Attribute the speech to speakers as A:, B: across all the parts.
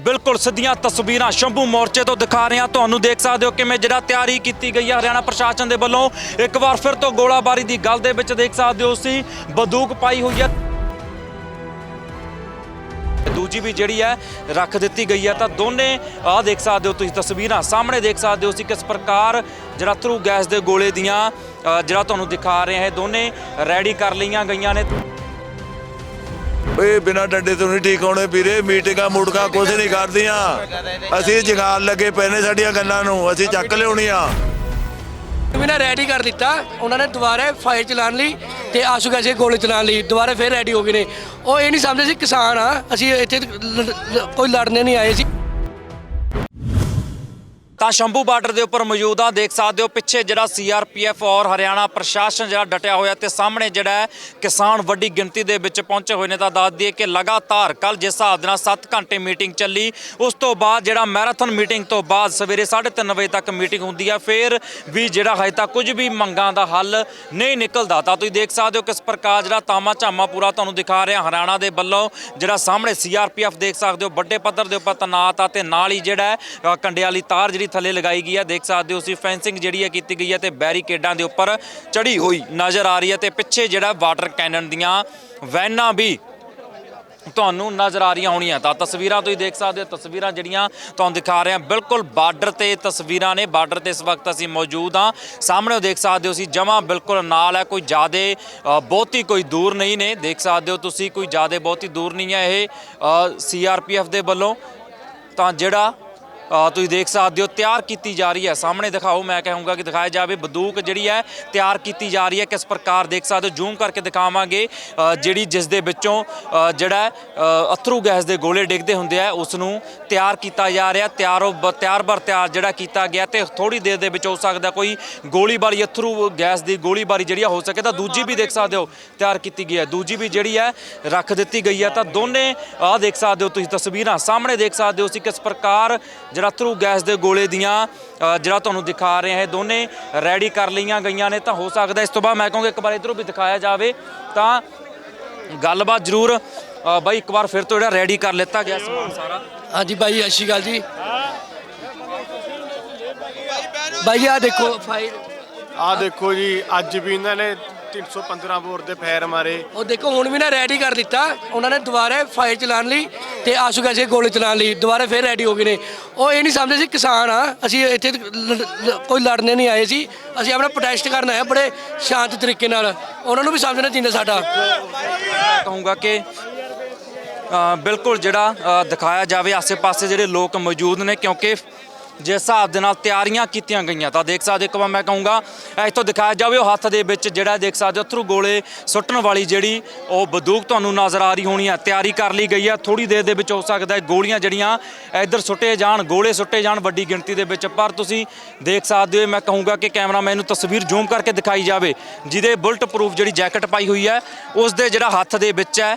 A: ਬਿਲਕੁਲ ਸਿੱਧੀਆਂ ਤਸਵੀਰਾਂ ਸ਼ੰਭੂ ਮੋਰਚੇ ਤੋਂ ਦਿਖਾ ਰਹੇ ਹਾਂ। ਤੁਹਾਨੂੰ ਦੇਖ ਸਕਦੇ ਹੋ ਕਿਵੇਂ ਜਿਹੜਾ ਤਿਆਰੀ ਕੀਤੀ ਗਈ ਹੈ ਹਰਿਆਣਾ ਪ੍ਰਸ਼ਾਸਨ ਦੇ ਵੱਲੋਂ। ਇੱਕ ਵਾਰ ਫਿਰ ਤੋਂ ਗੋਲਾਬਾਰੀ ਦੀ ਗੱਲ ਦੇ ਵਿੱਚ ਦੇਖ ਸਕਦੇ ਹੋ ਸੀ ਬੰਦੂਕ ਪਾਈ ਹੋਈ ਹੈ। ਦੂਜੀ ਵੀ ਜਿਹੜੀ ਹੈ ਰੱਖ ਦਿੱਤੀ ਗਈ ਹੈ। ਤਾਂ ਦੋਨੇ ਆਹ ਦੇਖ ਸਕਦੇ ਹੋ ਤੁਸੀਂ ਤਸਵੀਰਾਂ ਸਾਹਮਣੇ ਦੇਖ ਸਕਦੇ ਹੋ ਸੀ ਕਿਸ ਪ੍ਰਕਾਰ ਜਿਹੜਾ ਥਰੂ ਗੈਸ ਦੇ ਗੋਲੇ ਦੀਆਂ ਅ, ਜਿਹੜਾ ਤੁਹਾਨੂੰ ਦਿਖਾ ਰਹੇ ਹਾਂ। ਦੋਨੇ ਰੈਡੀ ਕਰ ਲਈਆਂ ਗਈਆਂ ਨੇ।
B: ਓਏ ਬਿਨਾ ਡੰਡੇ ਤੋਂ ਨਹੀਂ ਠੀਕ ਹੋਣੇ ਵੀਰੇ, ਮੀਟਿੰਗਾਂ ਮੁੜਕਾ ਕੁਝ ਨਹੀਂ ਕਰਦੀਆਂ। ਅਸੀਂ ਜਗਾਲ ਲੱਗੇ ਪਏ ਨੇ ਸਾਡੀਆਂ ਗੱਲਾਂ ਨੂੰ, ਅਸੀਂ ਚੱਕ ਲਿਆਉਣੀਆਂ।
C: ਵੀ ਰੈਡੀ ਕਰ ਦਿੱਤਾ, ਉਹਨਾਂ ਨੇ ਦੁਬਾਰਾ ਫਾਇਰ ਚਲਾਉਣ ਲਈ ਤੇ ਆਸੂ ਗੈਸੇ ਗੋਲੀ ਚਲਾਉਣ ਲਈ, ਦੁਬਾਰਾ ਫਿਰ ਰੈਡੀ ਹੋ ਗਏ ਨੇ। ਉਹ ਇਹ ਨਹੀਂ ਸਮਝਦੇ ਸੀ ਕਿਸਾਨ ਆ, ਅਸੀਂ ਇੱਥੇ ਕੋਈ ਲੜਨੇ ਨਹੀਂ ਆਏ ਸੀ।
A: ਤਾਂ ਸ਼ੰਭੂ ਬਾਰਡਰ ਦੇ ਉੱਪਰ ਮੌਜੂਦ ਆ। ਦੇਖ ਸਕਦੇ ਹੋ ਪਿੱਛੇ ਜਿਹੜਾ ਸੀਆਰਪੀਐਫ ਔਰ ਹਰਿਆਣਾ ਪ੍ਰਸ਼ਾਸਨ ਜਿਹੜਾ ਡਟਿਆ ਹੋਇਆ ਤੇ ਸਾਹਮਣੇ ਜਿਹੜਾ ਕਿਸਾਨ ਵੱਡੀ ਗਿਣਤੀ ਦੇ ਵਿੱਚ ਪਹੁੰਚੇ ਹੋਏ ਨੇ। ਤਾਂ ਦੱਸ ਦਈਏ ਕਿ ਲਗਾਤਾਰ ਕੱਲ ਜਿਸ ਹਿਸਾਬ ਦੇ ਨਾਲ 7 ਘੰਟੇ ਮੀਟਿੰਗ ਚੱਲੀ, ਉਸ ਤੋਂ ਬਾਅਦ ਜਿਹੜਾ ਮੈਰਾਥਨ ਮੀਟਿੰਗ ਤੋਂ ਬਾਅਦ ਸਵੇਰੇ 3:30 ਵਜੇ ਤੱਕ ਮੀਟਿੰਗ ਹੁੰਦੀ ਆ। ਫਿਰ ਵੀ ਜਿਹੜਾ ਹਜੇ ਤੱਕ ਕੁਝ ਵੀ ਮੰਗਾਂ ਦਾ ਹੱਲ ਨਹੀਂ ਨਿਕਲਦਾ। ਤਾਂ ਤੁਸੀਂ ਦੇਖ ਸਕਦੇ ਹੋ ਕਿਸ ਪ੍ਰਕਾਰ ਜਿਹੜਾ ਤਾਮਾ ਝਾਮਾ ਪੂਰਾ ਤੁਹਾਨੂੰ ਦਿਖਾ ਰਿਹਾ ਹਰਿਆਣਾ ਦੇ ਵੱਲੋਂ। ਜਿਹੜਾ ਸਾਹਮਣੇ ਸੀਆਰਪੀਐਫ ਦੇਖ ਸਕਦੇ ਹੋ, ਵੱਡੇ ਪੱਧਰ ਦੇ ਉੱਪਰ ਤੈਨਾਤ ਆ ਤੇ ਨਾਲ ਹੀ ਜਿਹੜਾ ਕੰਡਿਆਲੀ ਤਾਰ ਜਿਹੜੀ ਥੱਲੇ ਲਗਾਈ ਗਈ ਹੈ। ਦੇਖ ਸਕਦੇ ਹੋ ਤੁਸੀਂ ਫੈਂਸਿੰਗ ਜਿਹੜੀ ਹੈ ਕੀਤੀ ਗਈ ਹੈ ਤੇ ਬੈਰੀਕੇਡਾਂ ਦੇ ਉੱਪਰ ਚੜੀ ਹੋਈ ਨਜ਼ਰ ਆ ਰਹੀ ਹੈ ਤੇ ਪਿੱਛੇ ਜਿਹੜਾ ਵਾਟਰ ਕੈਨਨ ਦੀਆਂ ਵੈਨਾਂ ਵੀ ਤੁਹਾਨੂੰ ਨਜ਼ਰ ਆ ਰਹੀਆਂ ਹੋਣੀਆਂ। ਤਾਂ ਤਸਵੀਰਾਂ ਤੁਸੀਂ ਦੇਖ ਸਕਦੇ ਹੋ, ਤਸਵੀਰਾਂ ਜਿਹੜੀਆਂ ਤੁਹਾਨੂੰ ਦਿਖਾ ਰਹੇ ਹਾਂ। ਬਿਲਕੁਲ ਬਾਰਡਰ ਤੇ ਤਸਵੀਰਾਂ ਨੇ, ਬਾਰਡਰ ਤੇ ਇਸ ਵਕਤ ਅਸੀਂ ਮੌਜੂਦ ਹਾਂ। ਸਾਹਮਣੇ ਦੇਖ ਸਕਦੇ ਹੋ ਸੀ ਜਮਾ ਬਿਲਕੁਲ ਨਾਲ ਹੈ, ਕੋਈ ਜ਼ਿਆਦੇ ਬਹੁਤੀ ਕੋਈ ਦੂਰ ਨਹੀਂ ਨੇ। ਦੇਖ ਸਕਦੇ ਹੋ ਤੁਸੀਂ, ਕੋਈ ਜ਼ਿਆਦੇ ਬਹੁਤੀ ਦੂਰ ਨਹੀਂ ਹੈ ਇਹ ਸੀਆਰਪੀਐਫ ਦੇ ਵੱਲੋਂ। ਤਾਂ ਜਿਹੜਾ ਤੁਸੀਂ ਦੇਖ ਸਕਦੇ ਹੋ, ਤਿਆਰ ਕੀਤੀ ਜਾ ਰਹੀ ਹੈ। ਸਾਹਮਣੇ ਦਿਖਾਓ, ਮੈਂ ਕਹਾਂਗਾ ਕਿ ਦਿਖਾਇਆ ਜਾਵੇ, ਬੰਦੂਕ ਜਿਹੜੀ ਹੈ, ਤਿਆਰ ਕੀਤੀ ਜਾ ਰਹੀ ਹੈ। ਕਿਸ ਪ੍ਰਕਾਰ ਦੇਖ ਸਕਦੇ ਹੋ, ਜ਼ੂਮ ਕਰਕੇ ਦਿਖਾਵਾਂਗੇ। ਜਿਹੜੀ ਜਿਸ ਦੇ ਵਿੱਚੋਂ ਜਿਹੜਾ ਅਥਰੂ ਗੈਸ ਦੇ ਗੋਲੇ ਡਿੱਗਦੇ ਹੁੰਦੇ ਆ, ਉਸ ਨੂੰ ਤਿਆਰ ਕੀਤਾ ਜਾ ਰਿਹਾ। ਤਿਆਰੋ, ਬ- ਤਿਆਰ ਬਰ ਤਿਆਰ ਜਿਹੜਾ ਕੀਤਾ ਗਿਆ ਤੇ ਥੋੜੀ ਦੇਰ ਦੇ ਵਿੱਚ ਹੋ ਸਕਦਾ ਕੋਈ ਗੋਲੀਬਾਰੀ, ਅਥਰੂ ਗੈਸ ਦੀ ਗੋਲੀਬਾਰੀ ਜਿਹੜੀ ਆ ਹੋ ਸਕੇ ਤਾਂ ਦੂਜੀ ਵੀ ਦੇਖ ਸਕਦੇ ਹੋ, ਤਿਆਰ ਕੀਤੀ ਗਈ ਹੈ। ਦੂਜੀ ਵੀ ਜਿਹੜੀ ਹੈ, ਰੱਖ ਦਿੱਤੀ ਗਈ ਹੈ। ਤਾਂ ਦੋਨੇ, ਆਹ ਦੇਖ ਸਕਦੇ ਹੋ ਤੁਸੀਂ ਤਸਵੀਰਾਂ, ਸਾਹਮਣੇ ਦੇਖ ਸਕਦੇ ਹੋ ਅਸੀਂ ਕਿਸ ਪ੍ਰਕਾਰ ਜਿਹੜਾ ਥਰੂ ਗੈਸ ਦੇ ਗੋਲੇ ਦੀਆਂ ਜਿਹੜਾ ਤੁਹਾਨੂੰ ਦਿਖਾ ਰਹੇ ਹਾਂ ਇਹ ਦੋਨੇ ਰੈਡੀ ਕਰ ਲਈਆਂ ਗਈਆਂ ਨੇ ਤਾਂ ਹੋ ਸਕਦਾ ਇਸ ਤੋਂ ਬਾਅਦ ਮੈਂ ਕਹੂੰਗਾ ਇੱਕ ਵਾਰ ਇਧਰੋਂ ਵੀ ਦਿਖਾਇਆ ਜਾਵੇ ਤਾਂ ਗੱਲਬਾਤ ਜ਼ਰੂਰ ਬਾਈ ਇੱਕ ਵਾਰ ਫਿਰ ਤੋਂ ਜਿਹੜਾ ਰੈਡੀ ਕਰ ਲਿੱਤਾ ਗਿਆ ਸਮਾਨ ਸਾਰਾ।
C: ਹਾਂਜੀ ਬਾਈ ਸਤਿ ਸ਼੍ਰੀ ਅਕਾਲ ਜੀ। ਬਾਈ ਆ ਦੇਖੋ ਫਾਇਰ
D: ਆ ਦੇਖੋ ਜੀ ਅੱਜ ਵੀ ਇਹਨਾਂ ਨੇ 315 ਬੋਰ ਦੇ ਫਾਇਰ ਮਾਰੇ।
C: ਉਹ ਦੇਖੋ ਹੁਣ ਵੀ ਨਾ ਰੈਡੀ ਕਰ ਦਿੱਤਾ। ਉਹਨਾਂ ਨੇ ਦੁਬਾਰਾ ਫਾਇਰ ਚਲਾਉਣ ਲਈ ਤੇ ਆਸੂ ਗੈਸੇ ਗੋਲੇ ਚਲਾਉਣ ਲਈ ਦੁਬਾਰਾ ਫਿਰ ਰੈਡੀ ਹੋ ਗਏ ਨੇ। ਉਹ ਇਹ ਨਹੀਂ ਸਮਝਦੇ ਸੀ ਕਿਸਾਨ ਆ ਅਸੀਂ ਇੱਥੇ ਲ- ਲ- ਕੋਈ ਲੜਨੇ ਨਹੀਂ ਆਏ ਸੀ। ਅਸੀਂ ਆਪਣਾ ਪ੍ਰੋਟੈਸਟ ਕਰਨ ਆਏ ਬੜੇ ਸ਼ਾਂਤ ਤਰੀਕੇ ਨਾਲ। ਉਹਨਾਂ ਨੂੰ ਵੀ ਸਮਝਣਾ ਚਾਹੀਦਾ ਸਾਡਾ।
A: ਮੈਂ ਕਹੂੰਗਾ ਕਿ ਅ, ਬਿਲਕੁਲ ਜਿਹੜਾ ਅ, ਦਿਖਾਇਆ ਜਾਵੇ ਆਸੇ-ਪਾਸੇ ਜਿਹੜੇ ਲੋਕ ਮੌਜੂਦ ਨੇ ਕਿਉਂਕਿ ਜਿਸ ਹਿਸਾਬ ਦੇ ਨਾਲ ਤਿਆਰੀਆਂ ਕੀਤੀਆਂ ਗਈਆਂ, ਤਾਂ ਦੇਖ ਸਕਦੇ ਇੱਕ ਵਾਰ ਮੈਂ ਕਹੂੰਗਾ, ਇੱਥੋਂ ਦਿਖਾਇਆ ਜਾਵੇ, ਉਹ ਹੱਥ ਦੇ ਵਿੱਚ ਜਿਹੜਾ ਦੇਖ ਸਕਦੇ ਹੋ ਥਰੂ ਗੋਲੇ ਸੁੱਟਣ ਵਾਲੀ ਜਿਹੜੀ ਉਹ ਬੰਦੂਕ ਤੁਹਾਨੂੰ ਨਜ਼ਰ ਆ ਰਹੀ ਹੋਣੀ ਹੈ। ਤਿਆਰੀ ਕਰ ਲਈ ਗਈ ਹੈ ਥੋੜੀ ਦੇਰ ਦੇ ਵਿੱਚ ਹੋ ਸਕਦਾ ਹੈ ਗੋਲੀਆਂ ਜਿਹੜੀਆਂ ਇੱਧਰ ਸੁੱਟੇ ਜਾਣ, ਗੋਲੇ ਸੁੱਟੇ ਜਾਣ ਵੱਡੀ ਗਿਣਤੀ ਦੇ ਵਿੱਚ। ਪਰ ਤੁਸੀਂ ਦੇਖ ਸਕਦੇ ਹੋ, ਮੈਂ ਕਹੂੰਗਾ ਕਿ ਕੈਮਰਾਮੈਨ ਨੂੰ ਤਸਵੀਰ ਜ਼ੂਮ ਕਰਕੇ ਦਿਖਾਈ ਜਾਵੇ, ਜਿਹਦੇ ਬੁਲਟ ਪ੍ਰੂਫ ਜਿਹੜੀ ਜੈਕਟ ਪਾਈ ਹੋਈ ਹੈ, ਉਸ ਦੇ ਜਿਹੜਾ ਹੱਥ ਦੇ ਵਿੱਚ ਹੈ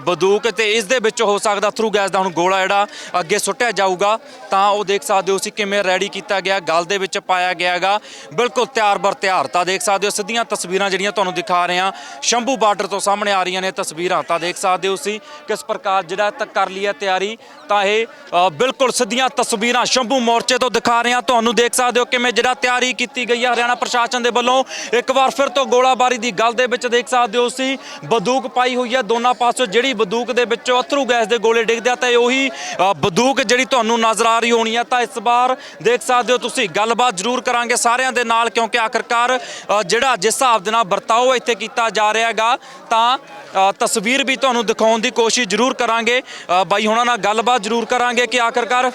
A: ਬੰਦੂਕ ਤੇ ਇਸ ਦੇ ਵਿੱਚ ਹੋ ਸਕਦਾ ਥਰੂ ਗੈਸ ਦਾ ਹੁਣ ਗੋਲਾ ਜਿਹੜਾ ਅੱਗੇ ਸੁੱਟਿਆ ਜਾਊਗਾ, ਤਾਂ ਉਹ ਦੇਖ ਸਕਦੇ ਹੋ, ਅਸੀਂ ਕਿਵੇਂ ਰੈਡੀ ਕੀਤਾ ਗਿਆ ਗਲ ਦੇ ਵਿੱਚ ਪਾਇਆ ਗਿਆ ਹੈਗਾ ਬਿਲਕੁਲ ਤਿਆਰ ਬਰ ਤਿਆਰ। ਤਾਂ ਦੇਖ ਸਕਦੇ ਹੋ ਸਿੱਧੀਆਂ ਤਸਵੀਰਾਂ ਜਿਹੜੀਆਂ ਤੁਹਾਨੂੰ ਦਿਖਾ ਰਹੇ ਹਾਂ। ਸ਼ੰਭੂ ਬਾਰਡਰ ਤੋਂ ਸਾਹਮਣੇ ਆ ਰਹੀਆਂ ਨੇ ਤਸਵੀਰਾਂ। ਤਾਂ ਦੇਖ ਸਕਦੇ ਹੋ ਸੀ ਕਿਸ ਪ੍ਰਕਾਰ ਜਿਹੜਾ ਤੱਕ ਕਰ ਲਈ ਹੈ ਤਿਆਰੀ। ਤਾਂ ਇਹ ਬਿਲਕੁਲ ਸਿੱਧੀਆਂ ਤਸਵੀਰਾਂ ਸ਼ੰਭੂ ਮੋਰਚੇ ਤੋਂ ਦਿਖਾ ਰਹੇ ਹਾਂ। ਤੁਹਾਨੂੰ ਦੇਖ ਸਕਦੇ ਹੋ ਕਿਵੇਂ ਜਿਹੜਾ ਤਿਆਰੀ ਕੀਤੀ ਗਈ ਹੈ ਹਰਿਆਣਾ ਪ੍ਰਸ਼ਾਸਨ ਦੇ ਵੱਲੋਂ। ਇੱਕ ਵਾਰ ਫਿਰ ਤੋਂ ਗੋਲਾਬਾਰੀ ਦੀ ਗੱਲ ਦੇ ਵਿੱਚ ਦੇਖ ਸਕਦੇ ਹੋ ਸੀ ਬੰਦੂਕ ਪਾਈ ਹੋਈ ਹੈ ਦੋਨਾਂ ਪਾਸੋਂ ਜਿਹੜੀ ਬੰਦੂਕ ਦੇ ਵਿੱਚੋਂ ਅਥਰੂ ਗੈਸ ਦੇ ਗੋਲੇ ਡਿੱਗਦੇ ਆ ਤਾਂ ਇਹ ਉਹੀ ਅ, ਬੰਦੂਕ ਜਿਹੜੀ ਤੁਹਾਨੂੰ ਨਜ਼ਰ ਆ ਰਹੀ ਹੋਣੀ ਹੈ। ਤਾਂ ਇਸ ਵਾਰ ਦੇਖ ਸਕਦੇ ਹੋ ਤੁਸੀਂ। ਗੱਲਬਾਤ ਜ਼ਰੂਰ ਕਰਾਂਗੇ ਸਾਰਿਆਂ ਦੇ ਨਾਲ ਕਿਉਂਕਿ ਆਖਰਕਾਰ ਜਿਹੜਾ ਜਿਸ ਹਿਸਾਬ ਦੇ ਨਾਲ ਵਰਤਾਓ ਇੱਥੇ ਕੀਤਾ ਜਾ ਰਿਹਾ ਹੈਗਾ ਤਾਂ ਤਸਵੀਰ ਵੀ ਤੁਹਾਨੂੰ ਦਿਖਾਉਣ ਦੀ ਕੋਸ਼ਿਸ਼ ਜ਼ਰੂਰ ਕਰਾਂਗੇ। ਬਾਈ ਹੁਣਾਂ ਨਾਲ ਗੱਲਬਾਤ ਜ਼ਰੂਰ ਕਰਾਂਗੇ ਕਿ ਆਖਰਕਾਰ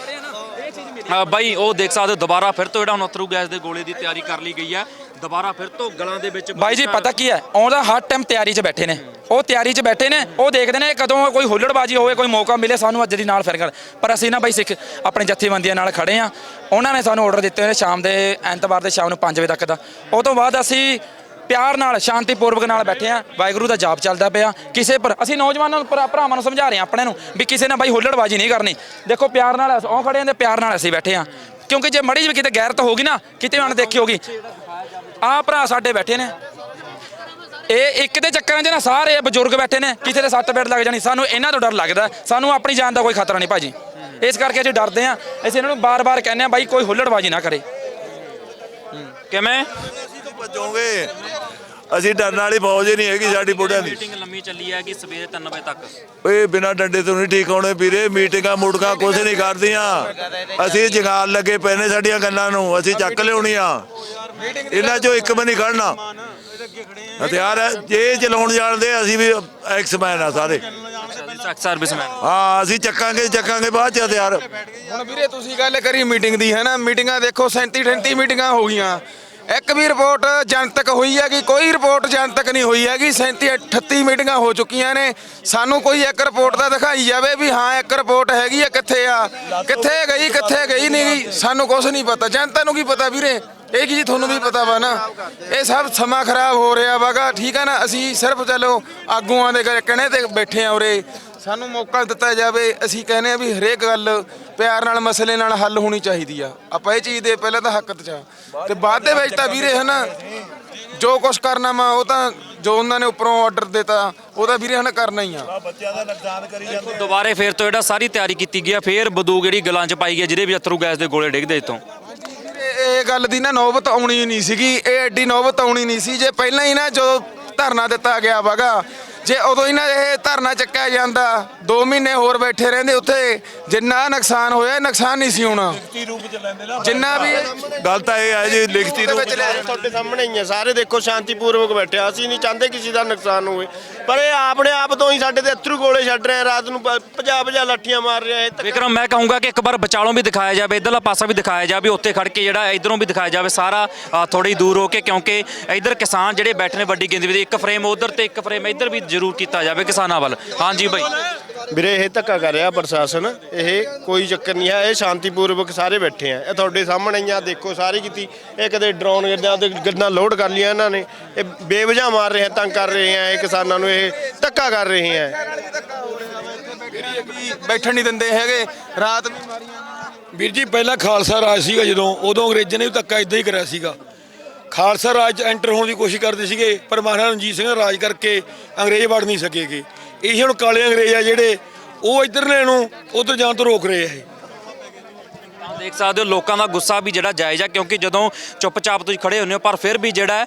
A: ਬਾਈ ਉਹ ਦੇਖ ਸਕਦੇ ਹੋ ਦੁਬਾਰਾ ਫਿਰ ਤੋਂ ਜਿਹੜਾ ਹੁਣ ਅਥਰੂ ਗੈਸ ਦੇ ਗੋਲੇ ਦੀ ਤਿਆਰੀ ਕਰ ਲਈ ਗਈ ਹੈ। ਦੁਬਾਰਾ ਫਿਰ ਤੋਂ ਗਲਾਂ ਦੇ ਵਿੱਚ
E: ਬਾਈ ਜੀ ਪਤਾ ਕੀ ਹੈ? ਆਉਂਦਾ ਹਰ ਟਾਈਮ ਤਿਆਰੀ 'ਚ ਬੈਠੇ ਨੇ। ਉਹ ਤਿਆਰੀ 'ਚ ਬੈਠੇ ਨੇ, ਉਹ ਦੇਖਦੇ ਨੇ ਕਦੋਂ ਕੋਈ ਹੁੱਲੜਬਾਜੀ ਹੋਵੇ, ਕੋਈ ਮੌਕਾ ਮਿਲੇ, ਸਾਨੂੰ ਅੱਜ ਦੀ ਨਾਲ ਫਿਰ ਕਰ। ਪਰ ਅਸੀਂ ਨਾ ਬਾਈ ਸਿੱਖ ਆਪਣੇ ਜਥੇਬੰਦੀਆਂ ਨਾਲ ਖੜੇ ਆ। ਉਹਨਾਂ ਨੇ ਸਾਨੂੰ ਆਰਡਰ ਦਿੱਤੇ ਨੇ ਸ਼ਾਮ ਦੇ, ਐਤਵਾਰ ਦੇ ਸ਼ਾਮ ਨੂੰ 5 ਵਜੇ ਤੱਕ ਦਾ। ਉਹ ਤੋਂ ਬਾਅਦ ਅਸੀਂ ਪਿਆਰ ਨਾਲ, ਸ਼ਾਂਤੀਪੂਰਵਕ ਨਾਲ ਬੈਠੇ ਆ। ਵਾਹਿਗੁਰੂ ਦਾ ਜਾਪ ਚੱਲਦਾ ਪਿਆ। ਕਿਸੇ ਪਰ, ਅਸੀਂ ਨੌਜਵਾਨਾਂ ਨੂੰ, ਭਰਾ- ਭਰਾਵਾਂ ਨੂੰ ਸਮਝਾ ਰਹੇ ਆ ਆਪਣੇ ਨੂੰ ਵੀ ਕਿਸੇ ਨੇ ਬਾਈ ਹੁੱਲੜਬਾਜੀ ਨਹੀਂ ਕਰਨੀ। ਦੇਖੋ ਪਿਆਰ ਨਾਲ ਉਹ ਖੜੇ ਆਂ ਤੇ ਪਿਆਰ ਨਾਲ ਅਸੀਂ ਬੈਠੇ ਆ। ਕਿਉਂਕਿ ਜੇ ਮੜੀ ਜਿਹੀ ਕਿਤੇ ਗੈਰਤ ਹੋਗੀ ਨਾ, ਕਿਤੇ ਅਣ ਦੇਖੀ ਹੋਗੀ ਆਹ ਭਰਾ ਸਾਡੇ ਬੈਠੇ ਨੇ। ਇਹ ਇੱਕ ਦੇ ਚੱਕਰਾਂ 'ਚ ਨਾ ਸਾਰੇ ਬਜ਼ੁਰਗ ਬੈਠੇ ਨੇ ਕਿਸੇ ਦੇ ਸੱਟ ਪੇਟ ਲੱਗ ਜਾਣੀ ਸਾਨੂੰ ਇਹਨਾਂ ਤੋਂ ਡਰ ਲੱਗਦਾ ਸਾਨੂੰ ਆਪਣੀ ਜਾਨ ਦਾ ਕੋਈ ਖਤਰਾ ਨਹੀਂ ਭਾਜੀ। ਇਸ ਕਰਕੇ ਅਸੀਂ ਡਰਦੇ ਆ ਅਸੀਂ ਇਹਨਾਂ ਨੂੰ ਬਾਰ-ਬਾਰ ਕਹਿੰਦੇ ਆ ਬਾਈ ਕੋਈ ਹੁੱਲੜਬਾਜੀ ਨਾ ਕਰੇ।
A: ਕਿਵੇਂ?
B: ਅਸੀਂ ਤਾਂ ਭੱਜੋਗੇ ਅਸੀਂ ਡਰਨ ਵਾਲੀ ਫੌਜ ਹੀ ਨਹੀਂ ਹੈਗੀ ਸਾਡੀ ਬੁੱਢਿਆਂ ਦੀ।
A: ਮੀਟਿੰਗ ਲੰਮੀ ਚੱਲੀ ਹੈ ਕਿ ਸਵੇਰੇ 3 ਵਜੇ ਤੱਕ।
B: ਓਏ ਬਿਨਾ ਡੰਡੇ ਤੋਂ ਨਹੀਂ ਠੀਕ ਹੋਣੇ ਵੀਰੇ ਮੀਟਿੰਗਾਂ ਮੁੜਕਾਂ ਕੁਝ ਨਹੀਂ ਕਰਦੀਆਂ। ਅਸੀਂ ਜੰਗਾਲ ਲੱਗੇ ਪਏ ਨੇ ਸਾਡੀਆਂ ਗੱਲਾਂ ਨੂੰ ਅਸੀਂ ਚੱਕ ਲਿਆਉਣੀਆਂ। ਇਹਨਾਂ ਚੋਂ ਇੱਕ ਵੀ ਨਹੀਂ ਖੜਨਾ। ਹਥਿਆਰ ਹੈ, ਜੇ ਚਲਾਉਣ ਜਾਣਦੇ ਅਸੀਂ ਵੀ ਐਕਸਮੈਨ ਆ ਸਾਰੇ।
A: ਸਰਵਿਸਮੈਨ
B: ਹਾਂ ਅਸੀਂ ਚੱਕਾਂਗੇ ਚੱਕਾਂਗੇ ਬਾਅਦ ਚ ਹਥਿਆਰ।
F: ਹੁਣ ਵੀਰੇ ਤੁਸੀਂ ਗੱਲ ਕਰੀ ਮੀਟਿੰਗ ਦੀ ਹੈ ਨਾ? ਮੀਟਿੰਗਾਂ ਦੇਖੋ 37 38 ਮੀਟਿੰਗਾਂ ਹੋ ਗਈਆਂ। ਇੱਕ ਵੀ ਰਿਪੋਰਟ ਜਨਤਕ ਹੋਈ ਹੈਗੀ ਕੋਈ ਰਿਪੋਰਟ ਜਨਤਕ ਨਹੀਂ ਹੋਈ ਹੈਗੀ। 37 38 ਮੀਟਿੰਗਾਂ ਹੋ ਚੁੱਕੀਆਂ ਨੇ। ਸਾਨੂੰ ਕੋਈ ਇੱਕ ਰਿਪੋਰਟ ਤਾਂ ਦਿਖਾਈ ਜਾਵੇ ਵੀ ਹਾਂ ਇੱਕ ਰਿਪੋਰਟ ਹੈਗੀ ਆ ਕਿੱਥੇ ਆ? ਕਿੱਥੇ ਗਈ ਕਿੱਥੇ ਗਈ ਨਹੀਂ ਗਈ? ਸਾਨੂੰ ਕੁਝ ਨਹੀਂ ਪਤਾ। ਜਨਤਾ ਨੂੰ ਕੀ ਪਤਾ ਵੀਰੇ? ਇਹ ਕੀ ਜੀ ਤੁਹਾਨੂੰ ਵੀ ਪਤਾ ਵਾ ਨਾ? ਇਹ ਸਭ ਸਮਾਂ ਖਰਾਬ ਹੋ ਰਿਹਾ ਵਾਗਾ ਠੀਕ ਆ ਨਾ? ਅਸੀਂ ਸਿਰਫ ਚਲੋ ਆਗੂਆਂ ਦੇ ਕਹਿਣੇ ਤੇ ਬੈਠੇ ਆ ਉਰੇ। ਸਾਨੂੰ ਮੌਕਾ ਦਿੱਤਾ ਜਾਵੇ ਅਸੀਂ ਕਹਿੰਦੇ ਆ ਵੀ ਹਰੇਕ ਗੱਲ ਪਿਆਰ ਨਾਲ ਮਸਲੇ ਨਾਲ ਹੱਲ ਹੋਣੀ ਚਾਹੀਦੀ ਆ। ਆਪਾਂ ਇਹ ਚੀਜ਼ ਦੇ ਪਹਿਲਾਂ ਤਾਂ ਹੱਕ ਚ ਆ। ਤੇ ਬਾਅਦ ਦੇ ਵਿੱਚ ਤਾਂ ਵੀਰੇ ਹਨਾ ਜੋ ਕੁਝ ਕਰਨਾ ਵਾ ਉਹ ਤਾਂ ਜੋ ਉਹਨਾਂ ਨੇ ਉੱਪਰੋਂ ਆਰਡਰ ਦਿੱਤਾ ਉਹ ਤਾਂ ਵੀਰੇ ਹਨਾ ਕਰਨਾ ਹੀ ਆ।
B: ਬੱਚਿਆਂ ਦਾ ਨੁਕਸਾਨ ਕਰੀ ਜਾਂਦੇ
A: ਦੁਬਾਰੇ ਫੇਰ ਤੋਂ ਜਿਹੜਾ ਸਾਰੀ ਤਿਆਰੀ ਕੀਤੀ ਗਈ ਹੈ ਫੇਰ ਬੰਦੂਕ ਜਿਹੜੀ ਗਲਾਂ 'ਚ ਪਾਈ ਗਈ ਹੈ, ਜਿਹਦੇ ਵੀ ਅਥਰੂ ਗੈਸ ਦੇ ਗੋਲੇ ਡਿੱਗਦੇ ਇਤੋਂ
F: ਇਹ ਗੱਲ ਦੀ ਨਾ ਨੌਬਤ ਆਉਣੀ ਨਹੀਂ ਸੀਗੀ, ਇਹ ਐਡੀ ਨੌਬਤ ਆਉਣੀ ਨਹੀਂ ਸੀ, ਜੇ ਪਹਿਲਾਂ ਹੀ ਨਾ ਜਦੋਂ ਧਰਨਾ ਦਿੱਤਾ ਗਿਆ ਵਾਗਾ ਜੇ ਉਦੋਂ ਹੀ ਨਾ ਇਹ ਧਰਨਾ ਚੱਕਿਆ ਜਾਂਦਾ 2 ਮਹੀਨੇ ਹੋਰ ਬੈਠੇ ਰਹਿੰਦੇ ਉੱਥੇ ਜਿੰਨਾ ਨੁਕਸਾਨ ਹੋਇਆ ਨੁਕਸਾਨ ਨਹੀਂ ਸੀ ਹੋਣਾ।
B: ਰੂਪ ਚ ਲੈਂਦੇ ਨਾ।
F: ਜਿੰਨਾ ਵੀ
B: ਗੱਲ ਤਾਂ ਇਹ ਹੈ ਜੀ ਲਿਖਤੀ ਰੂਪ
F: ਵਿੱਚ ਲੈ
D: ਤੁਹਾਡੇ ਸਾਹਮਣੇ ਹੀ ਹੈ ਸਾਰੇ ਦੇਖੋ ਸ਼ਾਂਤੀਪੂਰਵਕ ਬੈਠੇ ਆ। ਅਸੀਂ ਨਹੀਂ ਚਾਹੁੰਦੇ ਕਿਸੇ ਦਾ ਨੁਕਸਾਨ ਹੋਵੇ। ਪਰ ਇਹ ਆਪਣੇ ਆਪ ਤੋਂ ਹੀ ਸਾਡੇ ਤੇ ਅਥਰੂ ਗੋਲੇ ਛੱਡ ਰਹੇ ਰਾਤ ਨੂੰ 50 50 ਲਾਠੀਆਂ ਮਾਰ ਰਹੇ ਆ ਇਹ
A: ਵਿਕਰਮ ਮੈਂ ਕਹੂੰਗਾ ਕਿ ਇੱਕ ਵਾਰ ਵਿਚਾਲੋਂ ਵੀ ਦਿਖਾਇਆ ਜਾਵੇ ਇਧਰਲਾ ਪਾਸਾ ਵੀ ਦਿਖਾਇਆ ਜਾਵੇ ਉੱਥੇ ਖੜ ਕੇ ਜਿਹੜਾ ਇਧਰੋਂ ਵੀ ਦਿਖਾਇਆ ਜਾਵੇ ਸਾਰਾ ਥੋੜੀ ਦੂਰ ਹੋ ਕੇ ਕਿਉਂਕਿ ਇਧਰ ਕਿਸਾਨ ਜਿਹੜੇ ਬੈਠੇ ਨੇ ਵੱਡੀ ਗਿਣਤੀ ਵਿੱਚ ਇੱਕ ਫਰੇਮ ਉਧਰ ਤੇ ਇੱਕ ਫਰੇਮ ਇਧਰ ਵੀ ਜ਼ਰੂਰ ਕੀਤਾ ਜਾਵੇ ਕਿਸਾਨਾਂ ਵੱਲ। ਹਾਂਜੀ ਬਾਈ।
D: ਵੀਰੇ ਇਹ ਧੱਕਾ ਕਰ ਰਿਹਾ ਪ੍ਰਸ਼ਾਸਨ। ਇਹ ਕੋਈ ਚੱਕਰ ਨਹੀਂ ਹੈ। ਇਹ ਸ਼ਾਂਤੀਪੂਰਵਕ ਸਾਰੇ ਬੈਠੇ ਆ। ਇਹ ਤੁਹਾਡੇ ਸਾਹਮਣੇ ਹੀ ਆ। ਦੇਖੋ ਸਾਰੀ ਕੀਤੀ। ਇਹ ਕਦੇ ਡਰੋਨ ਗੱਡਾਂ ਤੇ ਗੱਡਾਂ ਲੋਡ ਕਰ ਲਿਆ ਇਹਨਾਂ ਨੇ। ਇਹ ਬੇਵਜ੍ਹਾ ਮਾਰ ਰਹੇ ਆ ਤੰਗ ਕਰ ਰਹੇ ਆ। ਇਹ ਕਿਸਾਨਾਂ ਨੂੰ ਇਹ ਧੱਕਾ ਕਰ ਰਹੇ ਆ।
F: ਬੈਠਣ ਨਹੀਂ ਦਿੰਦੇ ਹੈਗੇ। ਰਾਤ ਵੀ ਮਾਰੀਆਂ।
G: ਵੀਰ ਜੀ ਪਹਿਲਾਂ ਖਾਲਸਾ ਰਾਜ ਸੀਗਾ ਜਦੋਂ। ਉਦੋਂ ਅੰਗਰੇਜ਼ਾਂ ਨੇ ਵੀ ਧੱਕਾ ਇਦਾਂ ਹੀ ਕਰਿਆ ਸੀਗਾ। ਖਾਲਸਾ ਰਾਜ 'ਚ ਐਂਟਰ ਹੋਣ ਦੀ ਕੋਸ਼ਿਸ਼ ਕਰਦੇ ਸੀਗੇ, ਪਰ ਮਹਾਰਾਜਾ ਰਣਜੀਤ ਸਿੰਘ ਰਾਜ ਕਰਕੇ ਅੰਗਰੇਜ਼ ਵੜ ਨਹੀਂ ਸਕੇਗੇ ਇਹ ਹੁਣ ਕਾਲੇ ਅੰਗਰੇਜ਼ ਆ ਜਿਹੜੇ, ਉਹ ਇੱਧਰਲੇ ਨੂੰ ਉਧਰ ਜਾਣ ਤੋਂ ਰੋਕ ਰਹੇ ਆ
A: ਦੇਖ ਸਕਦੇ ਹੋ, ਲੋਕਾਂ ਦਾ ਗੁੱਸਾ ਵੀ ਜਿਹੜਾ ਜਾਇਜ਼ ਆ, ਕਿਉਂਕਿ ਜਦੋਂ ਚੁੱਪਚਾਪ ਤੁਸੀਂ ਖੜੇ ਹੁੰਦੇ ਹੋ, ਪਰ ਫਿਰ ਵੀ ਜਿਹੜਾ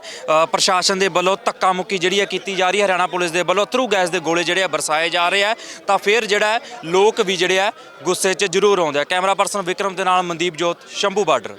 A: ਪ੍ਰਸ਼ਾਸਨ ਦੇ ਵੱਲੋਂ ਧੱਕਾ ਮੁੱਕੀ ਜਿਹੜੀ ਹੈ ਕੀਤੀ ਜਾ ਰਹੀ ਹੈ, ਹਰਿਆਣਾ ਪੁਲਿਸ ਦੇ ਵੱਲੋਂ ਥਰੂ ਗੈਸ ਦੇ ਗੋਲੇ ਜਿਹੜੇ ਆ ਬਰਸਾਏ ਜਾ ਰਹੇ ਆ, ਤਾਂ ਫਿਰ ਜਿਹੜਾ ਲੋਕ ਵੀ ਜਿਹੜੇ ਆ ਗੁੱਸੇ 'ਚ ਜ਼ਰੂਰ ਆਉਂਦੇ ਆ। ਕੈਮਰਾ ਪਰਸਨ ਵਿਕਰਮ ਦੇ ਨਾਲ ਮਨਦੀਪ ਜੋਤ, ਸ਼ੰਭੂ ਬਾਰਡਰ।